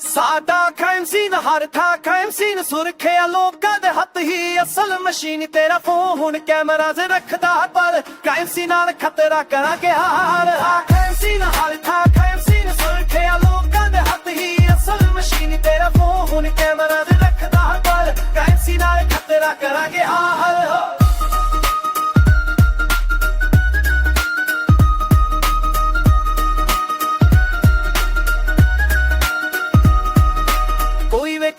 ਸਾਡਾ crime scene, ਹਰ ਥਾਂ crime scene, ਸੁਰਖਿਆ ਲੋਕਾਂ ਦੇ ਹੱਥ ਹੀ ਅਸਲ ਮਸ਼ੀਨ ਤੇਰਾ ਫੋਨ ਹੁਣ ਕੈਮਰਾ 'ਚ ਰੱਖਦਾ ਪਰ crime scene ਨਾਲ ਖਤਰਾ ਕਰਾਂਗੇ ਹਾਰ। ਆ crime scene, ਹਰ ਥਾਂ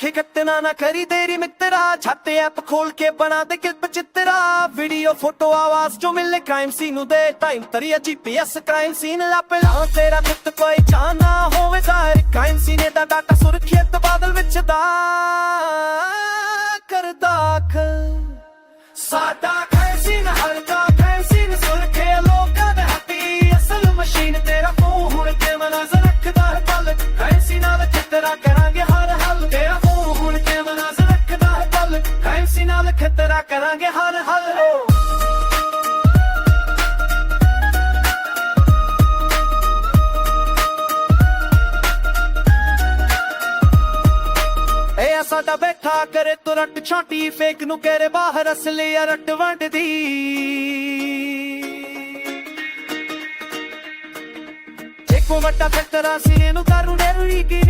ਕੋਈ ਨਾ ਕਰੀ ਤੇਰੀ ਮਿੱਤਰਾ। ਛੱਤ ਐਪ ਖੋਲ ਕੇ ਬਣਾ ਦੇ ਕਿਲਪ ਚਿੱਤਰਾ। ਵੀਡੀਓ ਫੋਟੋ ਆਵਾਜ਼ ਜੋ ਮਿਲੇ ਕ੍ਰਾਈਮ ਸੀਨ ਨੂੰ ਦੇ ਟਾਈਮ ਤਰੀਆ ਜੀਪੀਐਸ ਕ੍ਰਾਈਮ ਸੀਨ ਲੱਪੇ ਲਾ ਤੇਰਾ ਮਿੱਤ ਕੋਈ ਚਾਹਨਾ ਹੋਵੇ ਜ਼ਾਹਿਰ। ਕ੍ਰਾਈਮ ਸੀਨ ਦਾ ਡਾਟਾ ਸੁਰੱਖਿਅਤ ਬਾਦਲ ਵਿੱਚ ਦਾ ਕਰ ਸਾਡਾ ਕ੍ਰਾਈਮ ਸੀਨ ਹਲਕਾ ਕਰਾਂਗੇ ਹਰ ਹੱਲ ਇਹ ਸਾਡਾ ਬੈਠਾ ਕਰੇ ਤੁਰੰਤ ਛਾਟੀ, ਫੇਕ ਨੂੰ ਕਰੇ ਬਾਹਰ ਅਸਲੀ ਅਰਟ ਵੰਡਦੀ ਇੱਕੋ ਵੱਟਾ ਫੈਕਟਰਾ ਸੀ ਇਹਨੂੰ ਕਰੂ ਨੇ ਕੀ।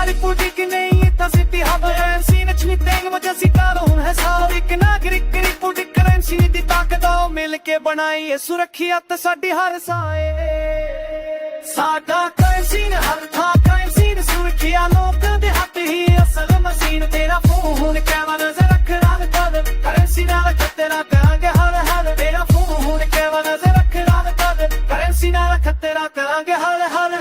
ਹੀ ਕਿਲਾ ਰਿਪੋਰਟ ਕਿ ਨਹੀਂ, ਤਾਂ ਸਿੱਧੀ ਹੱਬ ਹੈ। ਸੀ ਨਚਨੀ ਤੈਨ ਵਜ੍ਹਾ ਸੀ ਕਾਨੂੰਨ ਮਿਲ ਕੇ ਬਣਾਈਏ ਸੁਰੱਖਿਅਤ ਸਾਡੀ ਹਰ ਸਾਏ। ਸਾਡਾ ਕਰੰਸੀ ਹਰ ਥਾਂ ਕਰੰਸੀ ਸੁਰੱਖਿਆ, ਲੋਕਾਂ ਦੇ ਹੱਥ ਹੀ ਅਸਲ ਮਸ਼ੀਨ। ਤੇਰਾ ਫੋਨ ਹੁਣ ਕੈਮਰਾ ਨਜ਼ਰ ਰੱਖਣਾ ਕਦ ਕਰੰਸੀ ਨਾਲ ਖਤਰਾ ਕਰਾਂਗੇ ਹਰ ਹਰ। ਤੇਰਾ ਫੋਨ ਹੁਣ ਕੈਮਰਾ ਨਜ਼ਰ ਰੱਖਣਾ ਕਦ ਕਰੰਸੀ ਨਾਲ ਖਤਰਾ ਕਰਾਂਗੇ ਹਰ ਹਰ।